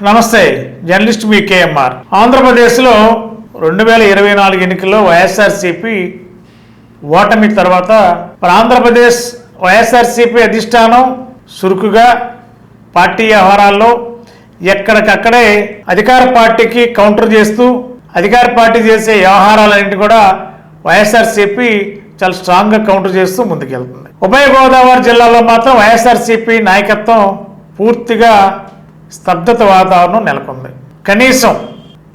నమస్తే జర్నలిస్ట్ మీ కేఎంఆర్. ఆంధ్రప్రదేశ్లో రెండు వేల ఇరవై నాలుగు ఎన్నికల్లో వైఎస్ఆర్సీపీ ఓటమి తర్వాత మరి ఆంధ్రప్రదేశ్ వైఎస్ఆర్సీపీ అధిష్టానం చురుకుగా పార్టీ వ్యవహారాల్లో ఎక్కడికక్కడే అధికార పార్టీకి కౌంటర్ చేస్తూ అధికార పార్టీ చేసే వ్యవహారాలన్నింటి కూడా వైఎస్ఆర్సీపీ చాలా స్ట్రాంగ్గా కౌంటర్ చేస్తూ ముందుకెళ్తుంది. ఉభయ గోదావరి జిల్లాలో మాత్రం వైఎస్ఆర్సీపీ నాయకత్వం పూర్తిగా స్తబ్దత వాతావరణం నెలకొంది. కనీసం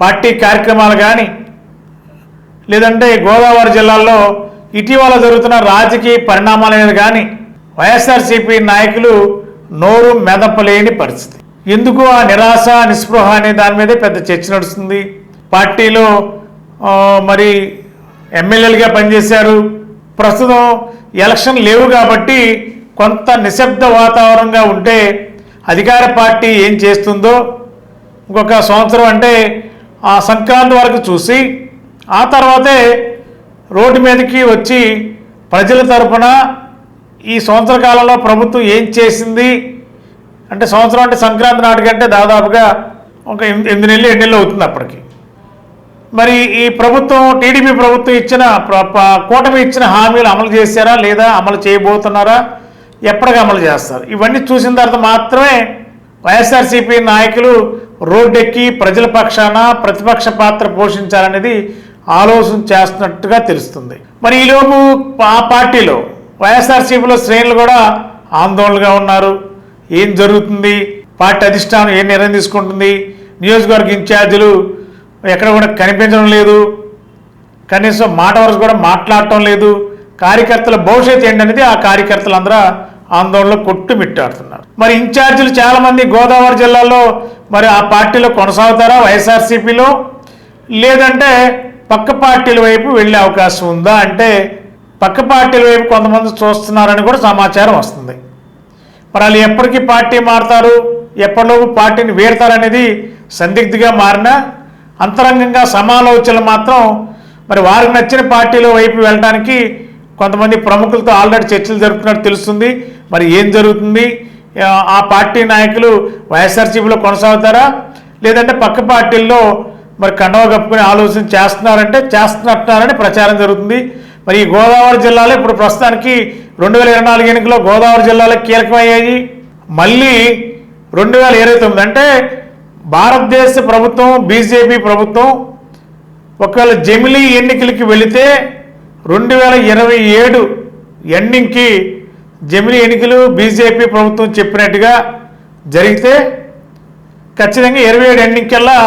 పార్టీ కార్యక్రమాలు కానీ లేదంటే గోదావరి జిల్లాలో ఇటీవల జరుగుతున్న రాజకీయ పరిణామాల మీద కానీ వైఎస్ఆర్సీపీ నాయకులు నోరు మెదపలేని పరిస్థితి. ఎందుకు ఆ నిరాశ నిస్పృహ అనే దాని మీదే పెద్ద చర్చ నడుస్తుంది. పార్టీలో మరి ఎమ్మెల్యేలుగా పనిచేశారు. ప్రస్తుతం ఎలక్షన్ లేవు కాబట్టి కొంత నిశ్శబ్ద వాతావరణంగా ఉంటే అధికార పార్టీ ఏం చేస్తుందో ఇంకొక సంవత్సరం అంటే ఆ సంక్రాంతి వరకు చూసి ఆ తర్వాతే రోడ్డు మీదకి వచ్చి ప్రజల తరపున ఈ సంవత్సర కాలంలో ప్రభుత్వం ఏం చేసింది? అంటే సంవత్సరం అంటే సంక్రాంతి నాటికంటే దాదాపుగా ఒక ఎనిమిది ఎనిమిది నెలలు ఎన్ని నెలలు అవుతుంది అప్పటికి. మరి ఈ ప్రభుత్వం టీడీపీ ప్రభుత్వం ఇచ్చిన కూటమి ఇచ్చిన హామీలు అమలు చేశారా లేదా అమలు చేయబోతున్నారా? ఎప్పటికి అమలు చేస్తారు. ఇవన్నీ చూసిన తర్వాత మాత్రమే వైఎస్ఆర్సీపీ నాయకులు రోడ్డెక్కి ప్రజల పక్షాన ప్రతిపక్ష పాత్ర పోషించాలనేది ఆలోచన చేస్తున్నట్టుగా తెలుస్తుంది. మరి ఈలోపు ఆ పార్టీలో వైఎస్ఆర్సీపీలో శ్రేణులు కూడా ఆందోళనగా ఉన్నారు. ఏం జరుగుతుంది? పార్టీ అధిష్టానం ఏం నిర్ణయం తీసుకుంటుంది? నియోజకవర్గ ఇన్ఛార్జీలు ఎక్కడ కూడా కనిపించడం లేదు. కనీసం మాట వరకు కూడా మాట్లాడటం లేదు. కార్యకర్తల భవిష్యత్తు ఏంటనేది ఆ కార్యకర్తలందరూ ఆందోళనలో కొట్టుమిట్టాడుతున్నారు. మరి ఇన్ఛార్జీలు చాలామంది గోదావరి జిల్లాలో మరి ఆ పార్టీలో కొనసాగుతారా? వైఎస్ఆర్సీపీలో? లేదంటే పక్క పార్టీల వైపు వెళ్ళే అవకాశం ఉందా? అంటే పక్క పార్టీల వైపు కొంతమంది చూస్తున్నారని కూడా సమాచారం వస్తుంది. మరి వాళ్ళు ఎప్పటికీ పార్టీ మారుతారు? ఎప్పటిలోపు పార్టీని వీడతారనేది సందిగ్ధంగా మారినా అంతరంగంగా సమాలోచనలు మాత్రం మరి వారికి నచ్చిన పార్టీల వైపు వెళ్ళడానికి కొంతమంది ప్రముఖులతో ఆల్రెడీ చర్చలు జరుపుతున్నట్టు తెలుస్తుంది. మరి ఏం జరుగుతుంది? ఆ, పార్టీ నాయకులు వైఎస్ఆర్సీపీలో కొనసాగుతారా? లేదంటే పక్క పార్టీల్లో మరి కండవ కప్పుకునే ఆలోచన చేస్తున్నారంటే చేస్తున్నట్టున్నారని ప్రచారం జరుగుతుంది. మరి ఈ గోదావరి జిల్లాలో ఇప్పుడు ప్రస్తుతానికి రెండు వేల ఇరవై నాలుగు ఎన్నికల్లో గోదావరి జిల్లాలో కీలకమయ్యాయి. మళ్ళీ రెండు వేల ఇరవై తొమ్మిది అంటే భారతదేశ ప్రభుత్వం బీజేపీ ప్రభుత్వం ఒకవేళ జమిలీ ఎన్నికలకి వెళితే రెండు వేల ఇరవై ఏడు ఎండింగ్కి జమిని ఎన్నికలు బీజేపీ ప్రభుత్వం చెప్పినట్టుగా జరిగితే ఖచ్చితంగా ఇరవై ఏడు ఎండింగ్ కల్లా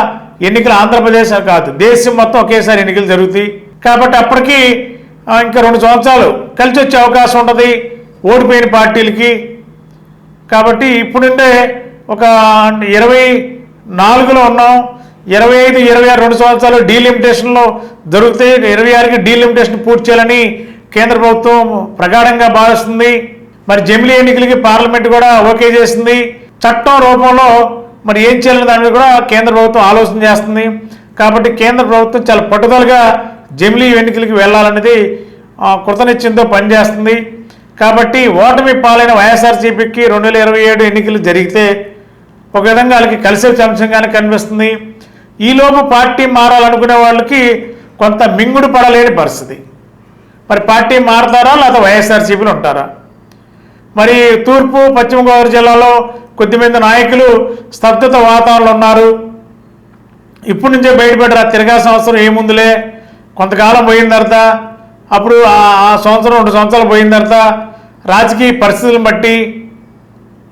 ఎన్నికలు ఆంధ్రప్రదేశ్ కాదు. దేశం మొత్తం ఒకేసారి ఎన్నికలు జరుగుతాయి. కాబట్టి అప్పటికి ఇంకా రెండు సంవత్సరాలు కలిసి వచ్చే అవకాశం ఉంటుంది ఓడిపోయిన పార్టీలకి. కాబట్టి ఇప్పుడుండే ఒక ఇరవై నాలుగులో ఉన్నాం. ఇరవై ఐదు ఇరవై ఆరు రెండు సంవత్సరాలు డీలిమిటేషన్లో దొరుకుతాయి ఇరవై ఆరుకి డీలిమిటేషన్ పూర్తి చేయాలని కేంద్ర ప్రభుత్వం ప్రగాఢంగా భావిస్తుంది. మరి జమిలీ ఎన్నికలకి పార్లమెంట్ కూడా ఓకే చేసింది. చట్టం రూపంలో మరి ఏం చేయాలని దాని మీద కూడా కేంద్ర ప్రభుత్వం ఆలోచన చేస్తుంది. కాబట్టి కేంద్ర ప్రభుత్వం చాలా పట్టుదలగా జమిలీ ఎన్నికలకి వెళ్ళాలనేది ఆ, కృతనిశ్చయంతో పనిచేస్తుంది. కాబట్టి ఓటమి పాలైన వైఎస్ఆర్సీపీకి రెండు వేల ఇరవై ఏడు ఎన్నికలు జరిగితే ఒక విధంగా వాళ్ళకి కలిసే అంశంగానే కనిపిస్తుంది. ఈలోపు పార్టీ మారాలనుకునే వాళ్ళకి కొంత మింగుడు పడలేని పరిస్థితి. మరి పార్టీ మారతారా లేదా వైఎస్ఆర్సీపీలు ఉంటారా? మరి తూర్పు పశ్చిమ గోదావరి జిల్లాలో కొద్దిమంది నాయకులు స్తబ్దత వాతావరణంలో ఉన్నారు. ఇప్పటి నుంచే బయటపడ్డారు ఆ తిరగాల్సిన అవసరం ఏముందిలే? కొంతకాలం పోయిన తర్వాత అప్పుడు ఆ ఆ సంవత్సరం రెండు సంవత్సరాలు పోయిన తర్వాత రాజకీయ పరిస్థితులను బట్టి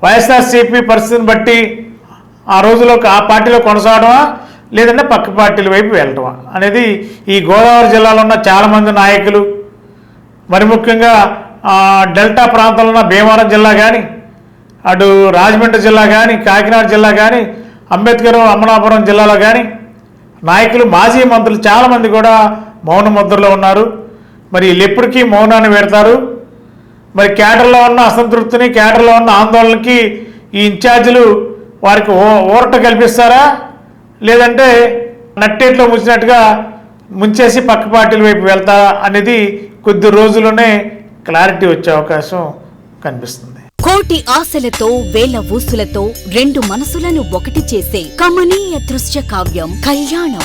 వైఎస్ఆర్సీపీ పరిస్థితిని బట్టి ఆ రోజులో ఆ పార్టీలో కొనసాగడమా? లేదంటే పక్క పార్టీల వైపు వెళ్ళటమా అనేది ఈ గోదావరి జిల్లాలో ఉన్న చాలామంది నాయకులు మరి ముఖ్యంగా డెల్టా ప్రాంతంలో ఉన్న భీమవరం జిల్లా కానీ అటు రాజమండ్రి జిల్లా కానీ కాకినాడ జిల్లా కానీ అంబేద్కర్ అమలాపురం జిల్లాలో కానీ నాయకులు మాజీ మంత్రులు చాలామంది కూడా మౌన ముద్రలో ఉన్నారు. మరి ఎప్పటికీ మౌనాన్ని పెడతారు మరి కేటర్లో ఉన్న అసంతృప్తిని కేటర్లో ఉన్న ఆందోళనకి ఈ ఇన్ఛార్జీలు వారికి ఓ ఊరట కల్పిస్తారా? లేదంటే నట్టేట్లో ముంచినట్టుగా ముంచేసి పక్క పార్టీల వైపు వెళ్తా అనేది కొద్ది రోజుల్లోనే క్లారిటీ వచ్చే అవకాశం కనిపిస్తుంది. కోటి కోటి ఆశలతో వేల ఊసులతో రెండు మనసులను ఒకటి చేసే కమనీయ దృశ్య కావ్యం కళ్యాణం.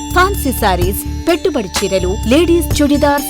ఫ్యాన్సీ సారీస్ పెట్టుబడి చీరలు ladies churidars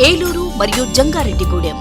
Eluru మరియు జంగారెడ్డిగూడెం.